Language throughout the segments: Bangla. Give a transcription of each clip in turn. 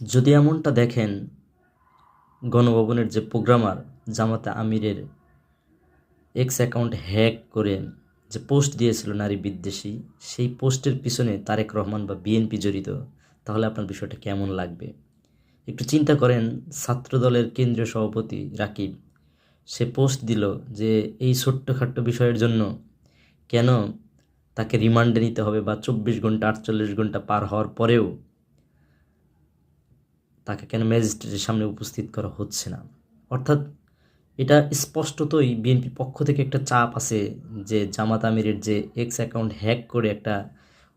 যদি এমনটা দেখেন, গণভবনের যে প্রোগ্রামার জামাতা আমিরের এক্স অ্যাকাউন্ট হ্যাক করে যে পোস্ট দিয়েছিল নারী বিদ্বেষী, সেই পোস্টের পিছনে তারেক রহমান বা বিএনপি জড়িত, তাহলে আপনার বিষয়টা কেমন লাগবে? একটু চিন্তা করেন, ছাত্রদলের কেন্দ্রীয় সভাপতি রাকিব, সে পোস্ট দিল যে এই ছোট্টখাট্ট বিষয়ের জন্য কেন তাকে রিমান্ডে নিতে হবে বা চব্বিশ ঘণ্টা, আটচল্লিশ ঘণ্টা পার হওয়ার পরেও তাকে কেন ম্যাজিস্ট্রেটের সামনে উপস্থিত করা হচ্ছে না? অর্থাৎ এটা স্পষ্টতই বিএনপির পক্ষ থেকে একটা চাপ আছে যে জামাত আমিরের যে এক্স অ্যাকাউন্ট হ্যাক করে একটা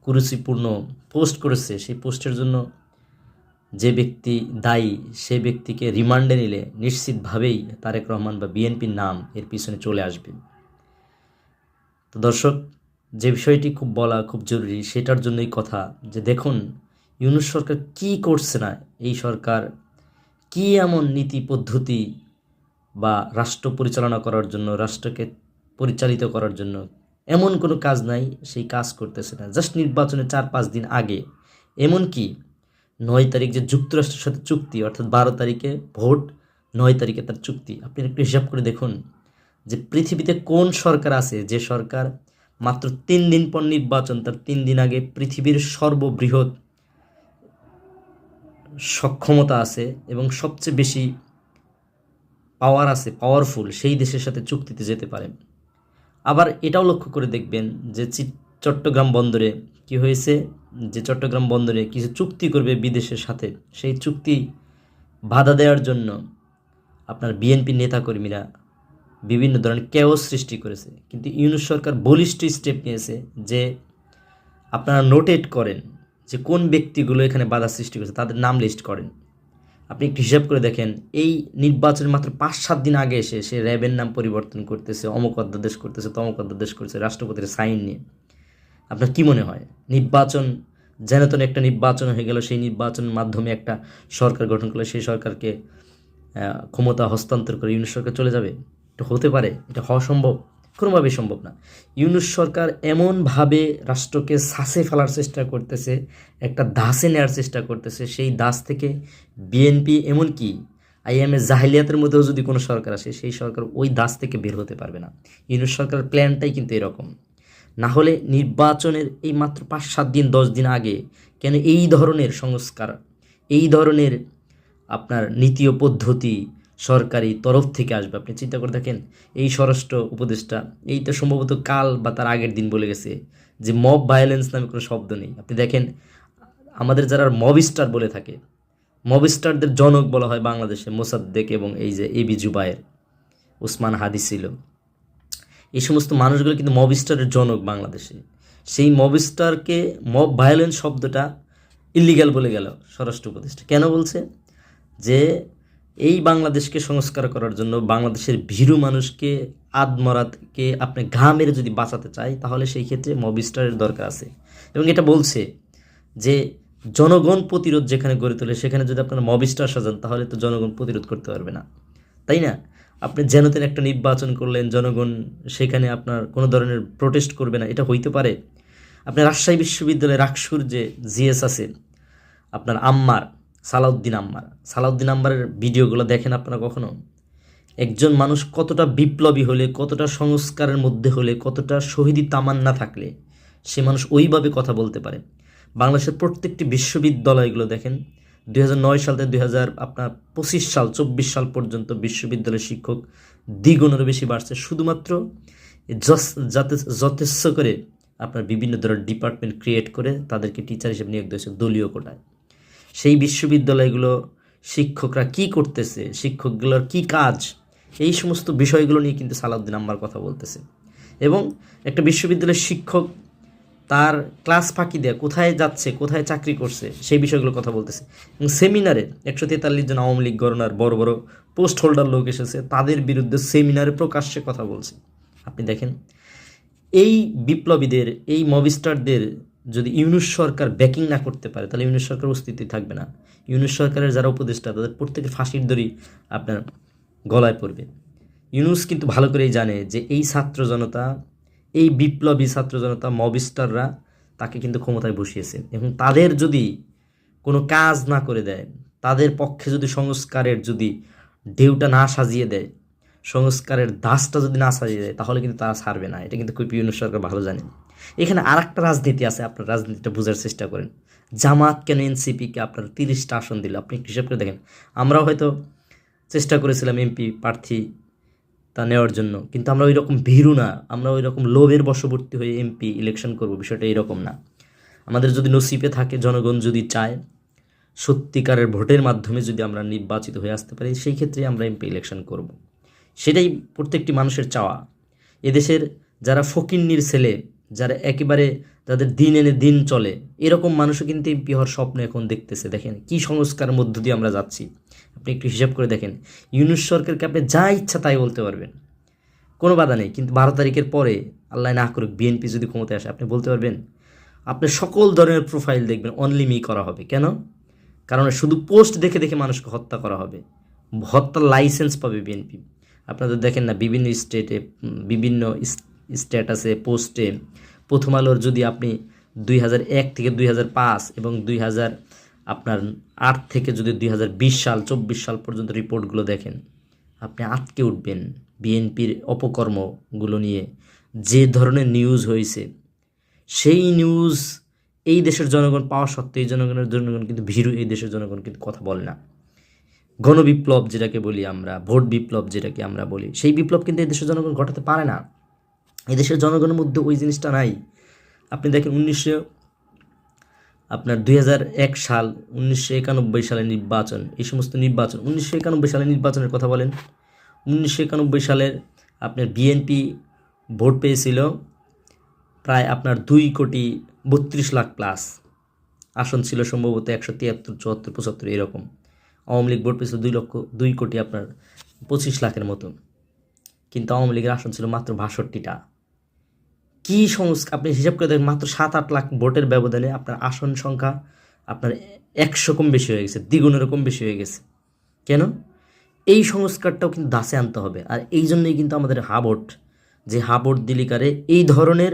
কুরুচিপূর্ণ পোস্ট করেছে, সেই পোস্টের জন্য যে ব্যক্তি দায়ী, সে ব্যক্তিকে রিমান্ডে নিলে নিশ্চিতভাবেই তারেক রহমান বা বিএনপির নাম এর পিছনে চলে আসবে। তো দর্শক, যে বিষয়টি খুব বলা খুব জরুরি, সেটার জন্যই কথা যে দেখুন ইউনুস সরকার কি করছে না এই সরকার? কি এমন নীতি পদ্ধতি বা রাষ্ট্র পরিচালনা করার জন্য, রাষ্ট্রকে পরিচালিত করার জন্য এমন কোনো কাজ নাই? সেই কাজ করতেছে না। জাস্ট নির্বাচনের চার পাঁচ দিন আগে। এমন কি? নয় তারিখ যে যুক্তরাষ্ট্রের সাথে চুক্তি, অর্থাৎ বারো তারিখে ভোট, নয় তারিখে তার চুক্তি। আপনি একটু হিসাব করে দেখুন যে পৃথিবীতে কোন সরকার আছে যে সরকার মাত্র তিন দিন পর নির্বাচন, তার তিন দিন আগে পৃথিবীর সর্ববৃহৎ সক্ষমতা আছে এবং সবচেয়ে বেশি পাওয়ার আছে পাওয়ারফুল সেই দেশের সাথে চুক্তিতে যেতে পারে। আবার এটাও লক্ষ্য করে দেখবেন যে চট্টগ্রাম বন্দরে কি হয়েছে? যে চট্টগ্রাম বন্দরে কিছু চুক্তি করবে বিদেশের সাথে। সেই চুক্তি বাধা দেওয়ার জন্য আপনার বিএনপি নেতাকর্মীরা বিভিন্ন ধরনের কেও সৃষ্টি করেছে। কিন্তু ইউনুস সরকার বলিষ্ঠ স্টেপ নিয়েছে যে আপনারা নোটেট করেন। যে কোন ব্যক্তিগুলো এখানে বাধা সৃষ্টি করেছে, তাদের নাম লিস্ট করেন। আপনি একটু হিসাব করে দেখেন, এই নির্বাচনের মাত্র পাঁচ সাত দিন আগে এসে সে র্যাবের নাম পরিবর্তন করতেছে, অমক অধ্যাদেশ করতেছে, তমক অধ্যাদেশ করছে, রাষ্ট্রপতির সাইন নিয়ে। আপনার কি মনে হয়? নির্বাচন, যেন তেন একটা নির্বাচন হয়ে গেল, সেই নির্বাচনের মাধ্যমে একটা সরকার গঠন করলে সেই সরকারকে ক্ষমতা হস্তান্তর করে ইউনুস সরকার চলে যাবে? এটা হতে পারে? এটা হওয়া সম্ভব? কোনোভাবেই সম্ভব না। ইউনুস সরকার এমনভাবে রাষ্ট্রকে শ্বাসে ফেলার চেষ্টা করতেছে, একটা দাসে নেওয়ার চেষ্টা করতেছে, সেই দাস থেকে বিএনপি এমনকি আইএমএ জাহিলিয়াতের মধ্যেও যদি কোনো সরকার আসে, সেই সরকার ওই দাস থেকে বের হতে পারবে না। ইউনুস সরকারের প্ল্যানটাই কিন্তু এরকম। না হলে নির্বাচনের এই মাত্র পাঁচ সাত দিন, দশ দিন আগে কেন এই ধরনের সংস্কার, এই ধরনের আপনার নীতি ও পদ্ধতি সরকারি তরফ থেকে আসবে, আপনি চিন্তা করে দেখেন। এই স্বরাষ্ট্র উপদেষ্টা এই তো সম্ভবত কাল বা তার আগের দিন বলে গেছে যে মব ভায়োলেন্স নামে কোনো শব্দ নেই। আপনি দেখেন, আমাদের যারা মব স্টার বলে থাকে মব স্টারদের জনক বলা হয় বাংলাদেশে মোসাদ্দেক এবং এই যে এবি জুবায়ের, ওসমান হাদি ছিল। এই সমস্ত মানুষগুলো কিন্তু মব স্টারের জনক বাংলাদেশে। সেই মব স্টারকে মব ভায়োলেন্স শব্দটা ইলিগাল বলে গেল স্বরাষ্ট্র উপদেষ্টা। কেন বলছে? যে এই বাংলাদেশকে সংস্কার করার জন্য বাংলাদেশের ভীরু মানুষকে, আদমরাতকে আপনি ঘা মেরে যদি বাঁচাতে চাই তাহলে সেই ক্ষেত্রে মবিস্টারের দরকার আছে। এবং এটা বলছে যে জনগণ প্রতিরোধ যেখানে গড়ে তোলে, সেখানে যদি আপনারা মবিস্টার সাজান, তাহলে তো জনগণ প্রতিরোধ করতে পারবে না। তাই না? আপনি যেন তেন একটা নির্বাচন করলেন, জনগণ সেখানে আপনার কোনো ধরনের প্রোটেস্ট করবে না, এটা হইতে পারে। আপনি রাজশাহী বিশ্ববিদ্যালয়ের রাকসুর যে জিএস আছে, আপনার আম্মার সালাউদ্দিন আম্মার। সালাউদ্দিন আম্মারের ভিডিওগুলো দেখেন আপনারা কখনো? একজন মানুষ কতটা বিপ্লবী হলে, কতটা সংস্কারের মধ্যে হলে, কতটা শহীদি তামান্না থাকলে, সে মানুষ ওইভাবে কথা বলতে পারে। বাংলাদেশের প্রত্যেকটি বিশ্ববিদ্যালয়গুলো দেখেন দু হাজার নয় সাল থেকে দুই হাজার, আপনার পঁচিশ সাল, চব্বিশ সাল পর্যন্ত বিশ্ববিদ্যালয়ের শিক্ষক দ্বিগুণেরও বেশি বাড়ছে। শুধুমাত্র যাতে, যথেষ্ট করে আপনার বিভিন্ন ধরনের ডিপার্টমেন্ট ক্রিয়েট করে তাদেরকে টিচার হিসেবে নিয়োগ দিয়েছে দলীয় কোটায়। সেই বিশ্ববিদ্যালয়গুলো শিক্ষকরা কি করতেছে, শিক্ষকগুলোর কি কাজ, এই সমস্ত বিষয়গুলো নিয়ে কিন্তু সালাউদ্দিন আম্বার কথা বলতেছে। এবং একটা বিশ্ববিদ্যালয়ের শিক্ষক তার ক্লাস ফাঁকি দেয়া, কোথায় যাচ্ছে, কোথায় চাকরি করছে, সেই বিষয়গুলো কথা বলতেছে। এবং সেমিনারে একশো তেতাল্লিশ জন আওয়ামী লীগ গণনার বড় বড় পোস্ট হোল্ডার লোক এসেছে, তাদের বিরুদ্ধে সেমিনারে প্রকাশ্যে কথা বলছে। আপনি দেখেন, এই বিপ্লবীদের, এই মবিস্টারদের যদি ইউনুস সরকার ব্যাকিং না করতে পারে, তাহলে ইউনুস সরকার অস্তিত্ব থাকবে না। ইউনুস সরকারের যারা উপদেষ্টা, তাদের প্রত্যেকের ফাঁসির দড়ি আপনার গলায় পড়বে। ইউনুস কিন্তু ভালো করেই জানে যে এই ছাত্র জনতা, এই বিপ্লবী ছাত্র জনতা, মবিস্টাররা তাকে কিন্তু ক্ষমতায় বসিয়েছে। এবং তাদের যদি কোনো কাজ না করে দেয়, তাদের পক্ষে যদি সংস্কারের যদি ঢেউটা না সাজিয়ে দেয়, সংস্কারের দাসটা যদি না সাজিয়ে দেয়, তাহলে কিন্তু তারা ছাড়বে না। এটা কিন্তু খুব ইউনুস সরকার ভালো জানেন এখানে আর একটা রাজনীতি আছে, আপনার রাজনীতিটা বোঝার চেষ্টা করেন। জামাত কেন এনসিপিকে আপনার তিরিশটা আসন দিল? আপনি হিসাব করে দেখেন। আমরাও হয়তো চেষ্টা করেছিলাম এমপি প্রার্থী তা নেওয়ার জন্য, কিন্তু আমরা ওই রকম ভীরু না। আমরা ওই রকম লোভের বশবর্তী হয়ে এমপি ইলেকশন করব, বিষয়টা এরকম না। আমাদের যদি নসিবে থাকে, জনগণ যদি চায়, সত্যিকারের ভোটের মাধ্যমে যদি আমরা নির্বাচিত হয়ে আসতে পারি, সেই ক্ষেত্রে আমরা এমপি ইলেকশন করব। সেটাই প্রত্যেকটি মানুষের চাওয়া। এদেশের যারা ফকিন্নির ছেলে যারা একেবারে তাদের দিন এনে দিন চলে। এরকম মানুষও কিন্তু এমপি হওয়ার স্বপ্ন এখন দেখতেছে। দেখেন, কি সংস্কারের মধ্য দিয়ে আমরা যাচ্ছি। আপনি একটু হিসাব করে দেখেন, ইউনুস সরকারকে আপনি যা ইচ্ছা তাই বলতে পারবেন। কোনো বাধা নেই, কিন্তু বারো তারিখের পরে আল্লাহ না করুক বিএনপি যদি ক্ষমতায় আসে, আপনি বলতে পারবেন? আপনি সকল ধরনের প্রোফাইল দেখবেন অনলি মি করা হবে। কেন? কারণ শুধু পোস্ট দেখে দেখে মানুষকে হত্যা করা হবে। হত্যার লাইসেন্স পাবে বিএনপি। আপনাদের দেখেন না, বিভিন্ন স্টেটে বিভিন্ন স্ট্যাটাসে পোস্টে প্রথম আলোর যদি আপনি দুই হাজার এক থেকে দুই হাজার পাঁচ এবং দুই হাজার আপনার আট থেকে যদি দুই হাজার বিশ সাল, চব্বিশ সাল পর্যন্ত রিপোর্টগুলো দেখেন, আপনি আটকে উঠবেন বিএনপির অপকর্মগুলো নিয়ে। যে ধরনের নিউজ হয়েছে, সেই নিউজ এই দেশের জনগণ পাওয়া সত্ত্বেও এই জনগণের জনগণ কিন্তু ভীরু, এই দেশের জনগণ কিন্তু কথা বলে না। গণবিপ্লব যেটাকে বলি আমরা ভোট বিপ্লব যেটাকে আমরা বলি, সেই বিপ্লব কিন্তু এই দেশের জনগণ ঘটাতে পারে না। এই দেশের জনগণের মধ্যে ওই জিনিসটা নাই। আপনি দেখেন উনিশশো, আপনার দুই সাল, উনিশশো একানব্বই সালের নির্বাচন, এই সমস্ত নির্বাচন, উনিশশো একানব্বই সালের নির্বাচনের কথা বলেন। উনিশশো একানব্বই সালের আপনার বিএনপি ভোট পেয়েছিল প্রায় আপনার দুই কোটি বত্রিশ লাখ প্লাস। আসন ছিল সম্ভবত একশো তিয়াত্তর, চুয়াত্তর, পঁচাত্তর, এরকম। আওয়ামী লীগ ভোট পেয়েছিল দুই লক্ষ, দুই কোটি আপনার পঁচিশ লাখের মতো। কিন্তু আওয়ামী লীগের আসন ছিল মাত্র বাষট্টিটা। কি সংস্কার আপনি হিসাব করে দেখেন, মাত্র সাত আট লাখ ভোটের ব্যবধানে আপনার আসন সংখ্যা আপনার একশো কম বেশি হয়ে গেছে দ্বিগুণের কম বেশি হয়ে গেছে। কেন? এই সংস্কারটাও কিন্তু দাসে আনতে হবে। আর এই জন্যই কিন্তু আমাদের হাবট যে হাবট দিলিকারে এই ধরনের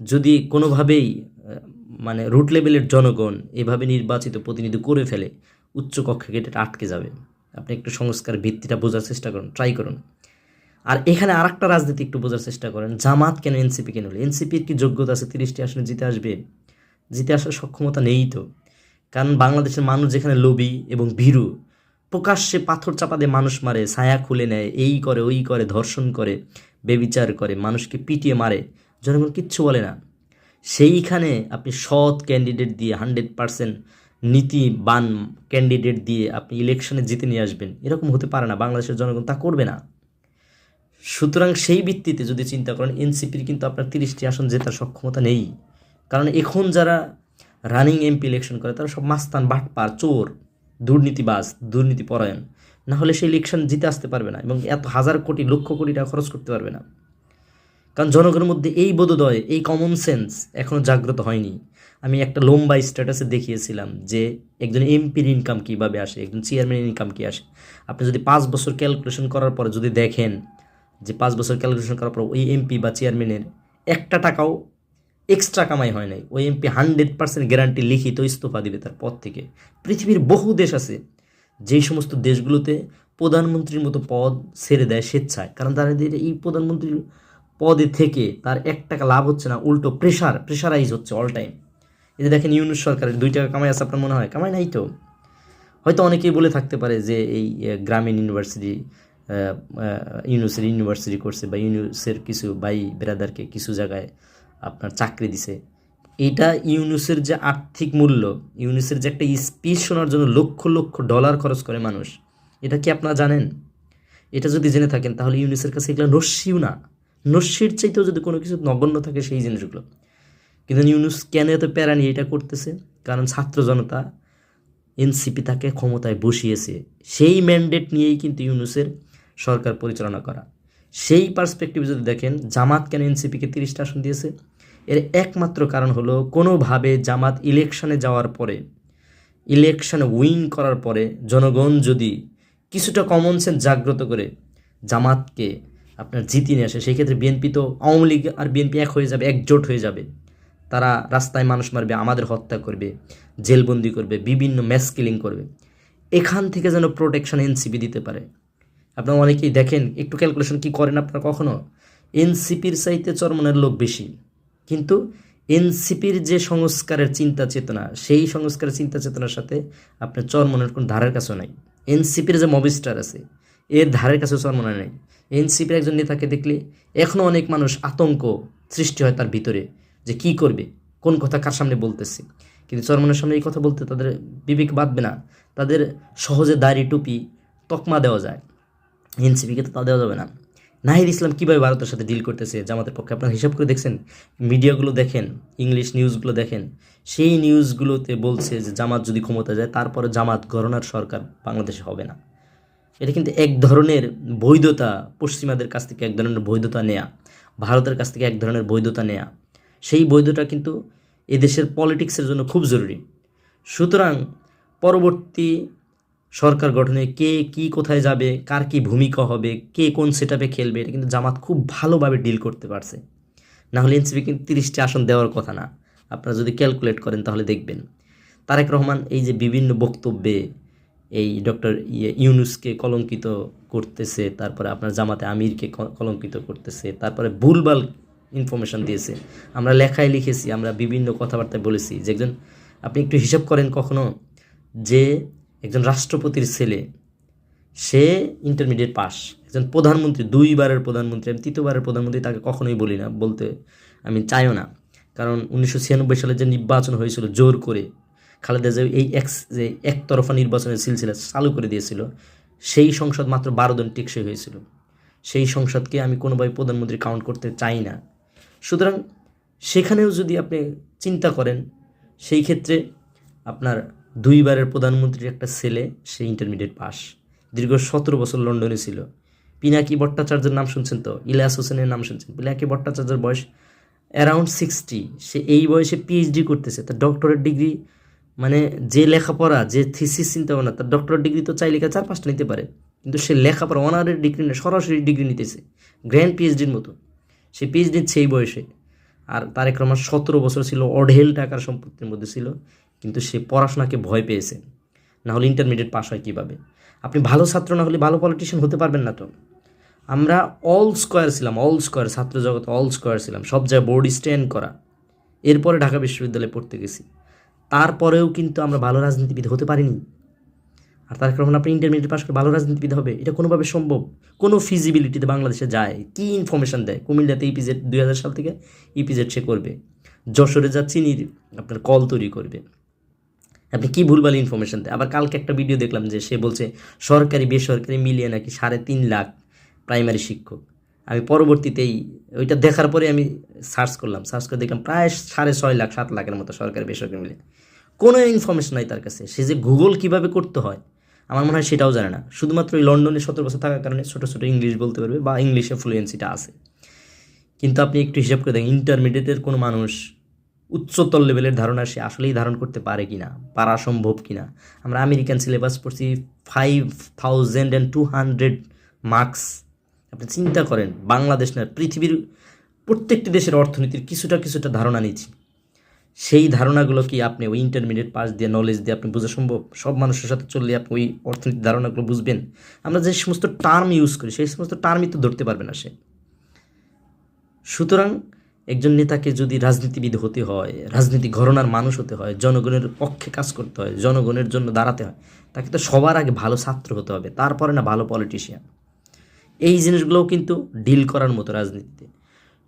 যদি কোনোভাবেই মানে রুট লেভেলের জনগণ এভাবে নির্বাচিত প্রতিনিধি করে ফেলে উচ্চ কক্ষে গেটে আটকে যাবে। আপনি একটু সংস্কার ভিত্তিটা বোঝার চেষ্টা করুন ট্রাই করুন। আর এখানে আর একটা রাজনীতি একটু বোঝার চেষ্টা করেন। জামাত কেন এনসিপি কেন এনসিপির কি যোগ্যতা আছে? তিরিশটি আসনে জিতে আসবে? জিতে আসার সক্ষমতা নেই তো। কারণ বাংলাদেশের মানুষ যেখানে লোভী এবং ভীরু, প্রকাশ্যে পাথর চাপা দিয়ে মানুষ মারে, ছায়া খুলে নেয়, এই করে, ওই করে, ধর্ষণ করে, বেবিচার করে, মানুষকে পিটিয়ে মারে, জনগণ কিচ্ছু বলে না। সেইখানে আপনি সৎ ক্যান্ডিডেট দিয়ে হান্ড্রেড পারসেন্ট নীতিবান ক্যান্ডিডেট দিয়ে আপনি ইলেকশনে জিতে নিয়ে আসবেন। এরকম হতে পারে না। বাংলাদেশের জনগণ তা করবে না। সুতরাং সেই ভিত্তিতে যদি চিন্তা করেন, এনসিপির কিন্তু আপনার তিরিশটি আসন জেতার সক্ষমতা নেই। কারণ এখন যারা রানিং এমপি ইলেকশন করে, তারা সব মাস্তান, বাটপার, চোর, দুর্নীতিবাজ দুর্নীতি পরায়ণ না হলে সেই ইলেকশন জিতে আসতে পারবে না এবং এত হাজার কোটি, লক্ষ কোটি টাকা খরচ করতে পারবে না। কারণ জনগণের মধ্যে এই বোধোদয়, এই কমন সেন্স এখনও জাগ্রত হয়নি। আমি একটা লম্বা স্ট্যাটাসে দেখিয়েছিলাম যে একজন এমপির ইনকাম কীভাবে আসে, একজন চেয়ারম্যানের ইনকাম কী আসে। আপনি যদি পাঁচ বছর ক্যালকুলেশন করার পরে যদি দেখেন যে পাঁচ বছর ক্যালকুলেশন করার পর ওই এমপি বা চেয়ারম্যানের একটা টাকাও এক্সট্রা কামাই হয় নাই। ওই এমপি হান্ড্রেড পার্সেন্ট গ্যারান্টি লিখিত ইস্তফা দিবে তার পদ থেকে। পৃথিবীর বহু দেশ আছে, যেই সমস্ত দেশগুলোতে প্রধানমন্ত্রীর মতো পদ ছেড়ে দেয় স্বেচ্ছায়। কারণ তাদের এই প্রধানমন্ত্রীর পদে থেকে তার এক টাকা লাভ হচ্ছে না, উল্টো প্রেশার প্রেশারাইজ হচ্ছে অল টাইম যে দেখেন ইউনুস সরকারের দুই টাকা কামাই আছে, আপনার মনে হয়? কামাই নাই তো। হয়তো অনেকেই বলে থাকতে পারে যে এই গ্রামীণ ইউনিভার্সিটি ইউনুসের ইউনিভার্সিটি করছে বা ইউনুসের কিছু ভাই ব্রাদারকে কিছু জায়গায় আপনার চাকরি দিছে। এটা ইউনুসের যে আর্থিক মূল্য, ইউনুসের যে একটা স্পিচ শোনার জন্য লক্ষ লক্ষ ডলার খরচ করে মানুষ, এটা কি আপনারা জানেন? এটা যদি জেনে থাকেন, তাহলে ইউনুসের কাছে এগুলো নস্যিও না। নস্যির চাইতেও যদি কোনো কিছু নগণ্য থাকে, সেই জিনিসগুলো। কিন্তু ইউনুস কেন এত প্যারা নিয়ে এটা করতেছে? কারণ ছাত্র জনতা এনসিপি তাকে ক্ষমতায় বসিয়েছে। সেই ম্যান্ডেট নিয়েই কিন্তু ইউনুসের সরকার পরিচালনা করা। সেই পার্সপেক্টিভ যদি দেখেন, জামাত কেন এনসিপিকে তিরিশটা আসন দিয়েছে? এর একমাত্র কারণ হলো, কোনোভাবে জামাত ইলেকশনে যাওয়ার পরে ইলেকশনে উইন করার পরে জনগণ যদি কিছুটা কমন সেন্স জাগ্রত করে জামাতকে আপনার জিতিয়ে নিয়ে আসে, সেই ক্ষেত্রে বিএনপি তো আওয়ামী লীগ আর বিএনপি এক হয়ে যাবে, একজোট হয়ে যাবে। তারা রাস্তায় মানুষ মারবে, আমাদের হত্যা করবে, জেলবন্দি করবে, বিভিন্ন ম্যাস কিলিং করবে। এখান থেকে যেন প্রোটেকশন এনসিপি দিতে পারে। আপনারা অনেকেই দেখেন, একটু ক্যালকুলেশন কি করেন আপনারা কখনো? এনসিপির চাইতে চরমনের লোক বেশি। কিন্তু এনসিপির যে সংস্কারের চিন্তা চেতনা, সেই সংস্কারের চিন্তা চেতনার সাথে আপনার চরমনের কোনো ধারের কাছেও নাই। এনসিপির যে মবিস্টার আছে, এর ধারের কাছেও চরমনের নেই। এনসিপির একজন নেতাকে দেখলে এখনও অনেক মানুষ আতঙ্ক সৃষ্টি হয় তার ভিতরে, যে কি করবে, কোন কথা কার সামনে বলতেছে। কিন্তু চরমনের সামনে এই কথা বলতে তাদের বিবেক বাঁধবে না। তাদের সহজে দাড়ি টুপি তকমা দেওয়া যায়। এনসিপিকে তো তা দেওয়া যাবে না। নাহিদ ইসলাম কীভাবে ভারতের সাথে ডিল করতেছে, জামাতের পক্ষে আপনারা হিসাব করে দেখছেন? মিডিয়াগুলো দেখেন, ইংলিশ নিউজগুলো দেখেন। সেই নিউজগুলোতে বলছে যে জামাত যদি ক্ষমতা যায়, তারপরে জামাত গণনার সরকার বাংলাদেশে হবে না। এটা কিন্তু এক ধরনের বৈধতা, পশ্চিমাদের কাছ থেকে এক ধরনের বৈধতা নেয়া, ভারতের কাছ থেকে এক ধরনের বৈধতা নেয়া। সেই বৈধতা কিন্তু এদেশের পলিটিক্সের জন্য খুব জরুরি। সুতরাং পরবর্তী সরকার গঠনে কে কি কোথায় যাবে, কার কি ভূমিকা হবে, কে কোন সেটআপে খেলবে, এটা কিন্তু জামাত খুব ভালোভাবে ডিল করতে পারছে। না হলে এনসিপি কিন্তু তিরিশটি আসন দেওয়ার কথা না। আপনারা যদি ক্যালকুলেট করেন তাহলে দেখবেন। তারেক রহমান এই যে বিভিন্ন বক্তব্যে এই ডক্টর ইয়ে ইউনুসকে কলঙ্কিত করতেছে, তারপরে আপনার জামাতে আমিরকে কলঙ্কিত করতেছে, তারপরে ভুলভাল ইনফরমেশন দিয়েছে। আমরা লেখায় লিখেছি, আমরা বিভিন্ন কথাবার্তায় বলেছি যে একজন, আপনি একটু হিসাব করেন কখনো যে একজন রাষ্ট্রপতির ছেলে, সে ইন্টারমিডিয়েট পাস একজন প্রধানমন্ত্রী, দুইবারের প্রধানমন্ত্রী, আমি তৃতীয়বারের প্রধানমন্ত্রী তাকে কখনোই বলি না, বলতে আমি চাইও না। কারণ উনিশশো ছিয়ানব্বই সালে যে নির্বাচন হয়েছিল জোর করে, খালেদা জিয়া এই এক্স যে একতরফা নির্বাচনের সিলসিলা চালু করে দিয়েছিল, সেই সংসদ মাত্র বারো জন টেকসই হয়েছিল। সেই সংসদকে আমি কোনোভাবে প্রধানমন্ত্রী কাউন্ট করতে চাই না। সুতরাং সেখানেও যদি আপনি চিন্তা করেন, সেই ক্ষেত্রে আপনার দুইবারের প্রধানমন্ত্রীর একটা ছেলে, সে ইন্টারমিডিয়েট পাস দীর্ঘ সতেরো বছর লন্ডনে ছিল। পিনাকি ভট্টাচার্যের নাম শুনছেন তো? ইলিয়াস হোসেনের নাম শুনছেন? পিনাকি ভট্টাচার্যের বয়স অ্যারাউন্ড সিক্সটি সে এই বয়সে পিএইচডি করতেছে। তার ডক্টরেট ডিগ্রি মানে যে লেখাপড়া, যে থিসিস চিন্তা ভাবনা তার ডক্টরেট ডিগ্রি তো চাইলে চার পাঁচটা নিতে পারে। কিন্তু সে লেখাপড়া অনারের ডিগ্রি না, সরাসরি ডিগ্রি নিতেছে। গ্র্যান্ড পিএইচডির মতো। সে পিএইচডি সেই বয়সে। আর তারেক রহমান সতেরো বছর ছিল, অঢেল টাকার সম্পত্তির মধ্যে ছিল। কিন্তু সে পড়াশোনাকে ভয় পেয়েছে। না হলে ইন্টারমিডিয়েট পাস হয় কীভাবে? আপনি ভালো ছাত্র না হলে ভালো পলিটিশিয়ান হতে পারবেন না তো। আমরা অল স্কোয়ার ছিলাম অল স্কোয়ার ছাত্র জগতে অল স্কোয়ার ছিলাম, সব জায়গায় বোর্ড স্ট্যান্ড করা। এরপরে ঢাকা বিশ্ববিদ্যালয়ে পড়তে গেছি। তারপরেও কিন্তু আমরা ভালো রাজনীতিবিদ হতে পারিনি। আর তার কারণ আপনি ইন্টারমিডিয়েট পাস করে ভালো রাজনীতিবিদ হবে, এটা কোনোভাবে সম্ভব? কোনো ফিজিবিলিটিতে বাংলাদেশে যায়, কি ইনফরমেশন দেয়? কুমিল্লাতে ইপিজেড দুই হাজার সাল থেকে ইপিজেড সে করবে। যশোরে যা চিনির আপনার কল তৈরি করবে। আপনি কি ভুলভাল ইনফরমেশন দেয় আবার কালকে একটা ভিডিও দেখলাম যে সে বলছে, সরকারি, বেসরকারি মিলিয়ে নাকি সাড়ে তিন লাখ প্রাইমারি শিক্ষক। আমি পরবর্তীতেই ওইটা দেখার পরে আমি সার্চ করলাম। সার্চ করে দেখলাম প্রায় সাড়ে ছয় লাখ, সাত লাখের মতো সরকারি, বেসরকারি মিলে কোনো ইনফরমেশন নাই তার কাছে। সে যে গুগল কীভাবে করতে হয়, আমার মনে হয় সেটাও জানে না। শুধুমাত্র ওই লন্ডনে সতেরো বছর থাকার কারণে ছোটো ছোটো ইংলিশ বলতে পারবে বা ইংলিশে ফ্লুয়েন্সিটা আছে। কিন্তু আপনি একটু হিসাব করে দেখেন ইন্টারমিডিয়েটের কোনো মানুষ উচ্চতর লেভেলের ধারণা সে আসলেই ধারণ করতে পারে কি না পারা সম্ভব কি না আমরা আমেরিকান সিলেবাস পড়ছি five thousand and two hundred marks আপনি চিন্তা করেন, বাংলাদেশ না, পৃথিবীর প্রত্যেকটি দেশের অর্থনীতির কিছুটা কিছুটা ধারণা নিচ্ছি। সেই ধারণাগুলো কি আপনি ওই ইন্টারমিডিয়েট পাস দিয়ে নলেজ দিয়ে আপনি বোঝা সম্ভব? সব মানুষের সাথে চললে আপনি ওই অর্থনীতির ধারণাগুলো বুঝবেন। আমরা যে সমস্ত টার্ম ইউজ করি, সেই সমস্ত টার্মই তো ধরতে পারবে না সে। সুতরাং একজন নেতাকে যদি রাজনীতিবিদ হতে হয় রাজনীতি ঘরনার মানুষ হতে হয়, জনগণের পক্ষে কাজ করতে হয়, জনগণের জন্য দাঁড়াতে হয়, তাকে তো সবার আগে ভালো ছাত্র হতে হবে, তারপরে না ভালো পলিটিশিয়ান এই জিনিসগুলোও কিন্তু ডিল করার মতো রাজনীতিতে।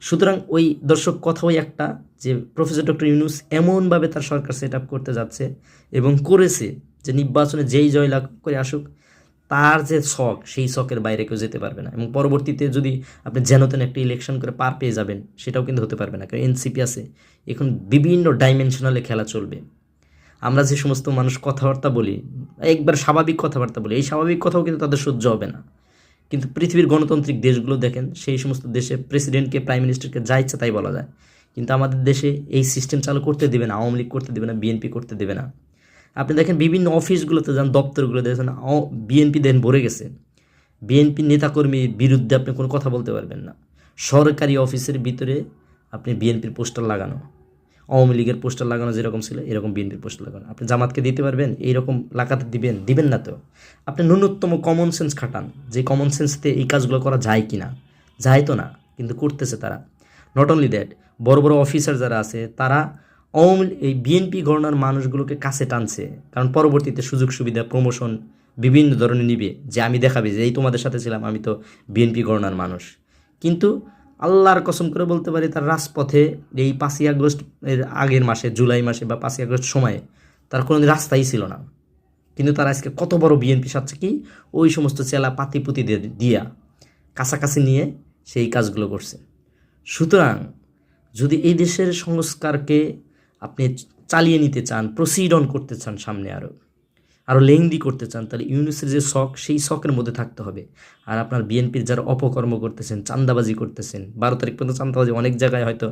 সুতরাং ওই দর্শক কথা ওই একটা যে প্রফেসর ডক্টর ইউনুস এমনভাবে তার সরকার সেট আপ করতে যাচ্ছে এবং করেছে যে নির্বাচনে যেই জয়লাভ করে আসুক তার যে শখ, সেই শখের বাইরে কেউ যেতে পারবে না। এবং পরবর্তীতে যদি আপনি যেনতেন একটা ইলেকশন করে পার পেয়ে যাবেন, সেটাও কিন্তু হতে পারবে না। কারণ এনসিপি আছে, এখন বিভিন্ন ডাইমেনশনালে খেলা চলবে। আমরা যে সমস্ত মানুষ কথাবার্তা বলি, একবার স্বাভাবিক কথাবার্তা বলি, এই স্বাভাবিক কথাও কিন্তু তাদের সহ্য হবে না। কিন্তু পৃথিবীর গণতান্ত্রিক দেশগুলো দেখেন, সেই সমস্ত দেশে প্রেসিডেন্টকে প্রাইম মিনিস্টারকে যা ইচ্ছা তাই বলা যায়। কিন্তু আমাদের দেশে এই সিস্টেম চালু করতে দেবে না, আওয়ামী লীগ করতে দেবে না বিএনপি করতে দেবে না। আপনি দেখেন বিভিন্ন অফিসগুলোতে যান দপ্তরগুলো দেখেন বিএনপি দেন ভরে গেছে। বিএনপি নেতাকর্মীর বিরুদ্ধে আপনি কোনো কথা বলতে পারবেন না। সরকারি অফিসের ভিতরে আপনি বিএনপির পোস্টার লাগানো। আওয়ামী লীগের পোস্টার লাগানো যেরকম ছিল, এরকম বিএনপির পোস্টার লাগানো। আপনি জামাতকে দিতে পারবেন, এইরকম লাগাতে দিবেন দিবেন না তো। আপনি ন্যূনতম কমন সেন্স খাটান, যে কমন সেন্সতে এই কাজগুলো করা যায় কি না যায় তো না, কিন্তু করতেছে তারা। নট অনলি দ্যাট বড় বড় অফিসার যারা আছে, তারা আওয়ামী এই বিএনপি গণনার মানুষগুলোকে কাছে টানছে। কারণ পরবর্তীতে সুযোগ সুবিধা প্রমোশন বিভিন্ন ধরনের নিবে। যে আমি দেখাবে যে, এই তোমাদের সাথে ছিলাম, আমি তো বিএনপি গণনার মানুষ। কিন্তু আল্লাহর কসম করে বলতে পারি, তার রাজপথে এই পাঁচই আগস্ট এর আগের মাসে, জুলাই মাসে বা পাঁচই আগস্ট সময়ে তার কোনো রাস্তাই ছিল না। কিন্তু তারা আজকে কত বড় বিএনপি সাচ্ছে কি? ওই সমস্ত চেলা পাতিপুতি দিয়ে দিয়া কাছাকাছি নিয়ে সেই কাজগুলো করছে। সুতরাং যদি এই দেশের সংস্কারকে আপনি চালিয়ে নিতে চান প্রসিড অন করতে চান সামনে আরও আরও লেংদি করতে চান, তাহলে ইউনিসের যে শখ, সেই শখের মধ্যে থাকতে হবে। আর আপনার বিএনপির যারা অপকর্ম করতেছেন চান্দাবাজি করতেছেন, বারো তারিখ পর্যন্ত চান্দাবাজি অনেক জায়গায় হয়তো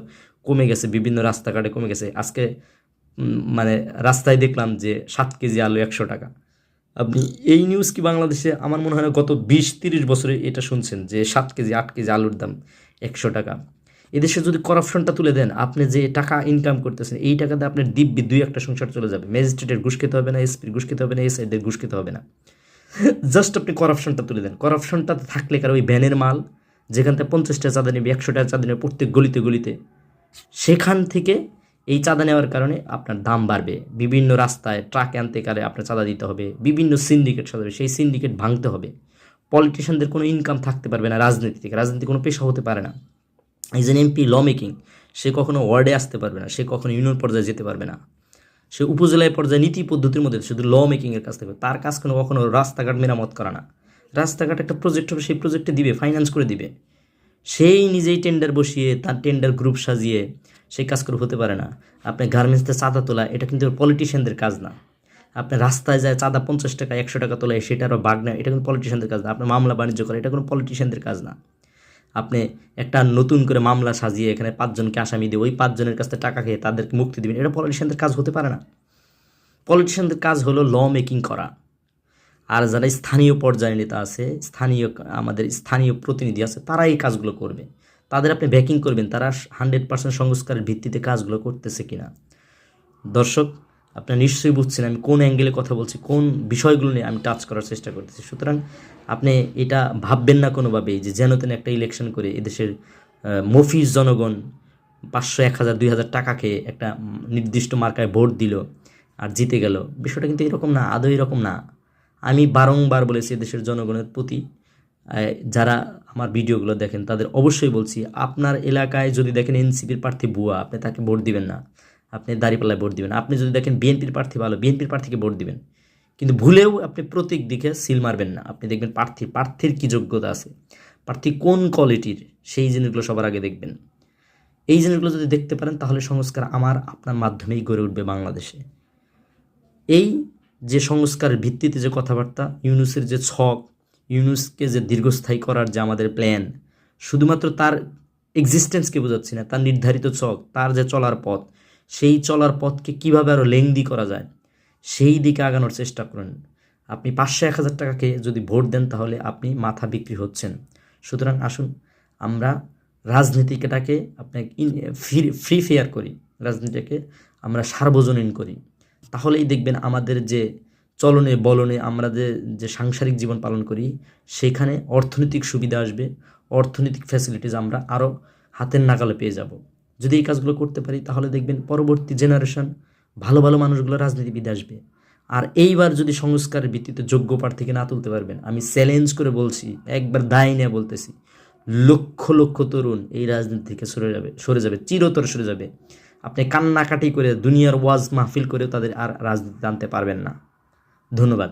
কমে গেছে, বিভিন্ন রাস্তাঘাটে কমে গেছে। আজকে মানে রাস্তায় দেখলাম যে সাত কেজি আলু একশো টাকা। আপনি এই নিউজ কি বাংলাদেশে? আমার মনে হয় না গত বিশ তিরিশ বছরে এটা শুনছেন যে সাত কেজি, আট কেজি আলুর দাম একশো টাকা। এদেশে যদি করাপশনটা তুলে দেন, আপনি যে টাকা ইনকাম করতেছেন, এই টাকাতে আপনার দিব্যি দুই একটা সংসার চলে যাবে। ম্যাজিস্ট্রেটের ঘুষ খেতে হবে না এসপির ঘুষ খেতে হবে না এসআইদের ঘুষ খেতে হবে না। জাস্ট আপনি করাপশনটা তুলে দেন। করাপশনটা থাকলে কারও ওই ভ্যানের মাল, যেখান থেকে পঞ্চাশটা চাঁদা নেবে, একশোটা চাঁদা নেবে প্রত্যেক গলিতে গলিতে, সেখান থেকে এই চাঁদা নেওয়ার কারণে আপনার দাম বাড়বে। বিভিন্ন রাস্তায় ট্রাক আনতে কারে আপনার চাঁদা দিতে হবে, বিভিন্ন সিন্ডিকেট সাজাবে, সেই সিন্ডিকেট ভাঙতে হবে। পলিটিশিয়ানদের কোনো ইনকাম থাকতে পারবে না রাজনীতি থেকে, রাজনীতি কোনো পেশা হতে পারে না। এই যে এমপি ল মেকিং সে কখনো ওয়ার্ডে আসতে পারবে না, সে কখনো ইউনিয়ন পর্যায়ে যেতে পারবে না। সে উপজেলায় পর্যায়ে নীতি পদ্ধতির মধ্যে শুধু ল মেকিংয়ের কাজ থাকবে, তার কাজ কোনো কখনো রাস্তাঘাট মেরামত করা না। রাস্তাঘাট একটা প্রজেক্ট হবে, সেই প্রজেক্টে দিবে ফাইন্যান্স করে দিবে। সেই নিজেই টেন্ডার বসিয়ে, তার টেন্ডার গ্রুপ সাজিয়ে সেই কাজ করে হতে পারে না। আপনি গার্মেন্টসতে চাঁদা তোলা, এটা কিন্তু পলিটিশিয়ানদের কাজ না। আপনি রাস্তায় যায়, চাঁদা পঞ্চাশ টাকা, একশো টাকা তোলায়, সেটা আরও বাগ নেয় এটা কিন্তু পলিটিশিয়ানদের কাজ না। আপনি মামলা বাণিজ্য করে, এটা কোনো পলিটিশিয়ানদের কাজ না। আপনি একটা নতুন করে মামলা সাজিয়ে এখানে পাঁচজনকে আসামি দিয়ে ওই পাঁচজনের কাছ থেকে টাকা খেয়ে তাদেরকে মুক্তি দেবেন, এটা পলিটিশিয়ানদের কাজ হতে পারে না। পলিটিশিয়ানদের কাজ হলো ল মেকিং করা। আর যারা স্থানীয় পর্যায়ে নেতা আছে, স্থানীয় আমাদের স্থানীয় প্রতিনিধি আছে তারা এই কাজগুলো করবে। তাদের আপনি ব্যাকিং করবেন, তারা হান্ড্রেড পার্সেন্ট সংস্কারের ভিত্তিতে কাজগুলো করতেছে কিনা। দর্শক আপনারা নিশ্চয়ই বুঝছেন আমি কোন অ্যাঙ্গেলে কথা বলছি, কোন বিষয়গুলো নিয়ে আমি টাচ করার চেষ্টা করতেছি। সুতরাং আপনি এটা ভাববেন না কোনোভাবেই যে যেন তেন একটা ইলেকশন করে এদেশের মফিজ জনগণ পাঁচশো, এক হাজার, দুই হাজার টাকা খেয়ে একটা নির্দিষ্ট মার্কায় ভোট দিল আর জিতে গেল। বিষয়টা কিন্তু এরকম না, আদৌ এরকম না। আমি বারংবার বলেছি দেশের জনগণের প্রতি যারা আমার ভিডিওগুলো দেখেন তাদের অবশ্যই বলছি, আপনার এলাকায় যদি দেখেন এনসিপির প্রার্থী বুয়া আপনি তাকে ভোট দিবেন না। আপনি দাঁড়িপাল্লায় ভোট দিবেন। আপনি যদি দেখেন বিএনপির প্রার্থী ভালো, বিএনপির প্রার্থীকে ভোট দিবেন। কিন্তু ভুলেও আপনি প্রতীক দিকে সিল মারবেন না। আপনি দেখবেন প্রার্থী, প্রার্থীর কী যোগ্যতা আছে? প্রার্থী কোন কোয়ালিটির? সেই জিনিসগুলো সবার আগে দেখবেন। এই জিনিসগুলো যদি দেখতে পারেন, তাহলে সংস্কার আমার, আপনার মাধ্যমেই গড়ে উঠবে বাংলাদেশে। এই যে সংস্কারের ভিত্তিতে যে কথাবার্তা, ইউনুসের যে ছক, ইউনুসকে যে দীর্ঘস্থায়ী করার যে আমাদের প্ল্যান শুধুমাত্র তার এক্সিস্টেন্সকে বোঝাচ্ছি না, তার নির্ধারিত ছক, তার যে চলার পথ সেই চলার পথকে কীভাবে আরও লেংদি করা যায়, সেই দিকে আগানোর চেষ্টা করেন। আপনি পাঁচশো এক হাজার টাকাকে যদি ভোট দেন, তাহলে আপনি মাথা বিক্রি হচ্ছেন। সুতরাং আসুন, আমরা রাজনীতিটাকে আপনাকে ফ্রি ফ্রি ফেয়ার করি রাজনীতিকে আমরা সার্বজনীন করি। তাহলেই দেখবেন আমাদের যে চলনে, বলনে আমরা যে যে সাংসারিক জীবন পালন করি, সেখানে অর্থনৈতিক সুবিধা আসবে। অর্থনৈতিক ফ্যাসিলিটিস আমরা আরও হাতের নাগালে পেয়ে যাব। যদি এই কাজগুলো করতে পারি, তাহলে দেখবেন পরবর্তী জেনারেশন ভালো ভালো মানুষগুলো রাজনীতিবিদ আসবে। আর এইবার যদি সংস্কারের ভিত্তিতে যোগ্য প্রার্থীকে না তুলতে পারবেন, আমি চ্যালেঞ্জ করে বলছি, একবার দায় নিয়ে বলতেছি, লক্ষ লক্ষ তরুণ এই রাজনীতি থেকে সরে যাবে সরে যাবে, চিরতর সরে যাবে। আপনি কান্নাকাটি করে দুনিয়ার ওয়াজ মাহফিল করেও তাদের আর রাজনীতিতে আনতে পারবেন না। ধন্যবাদ।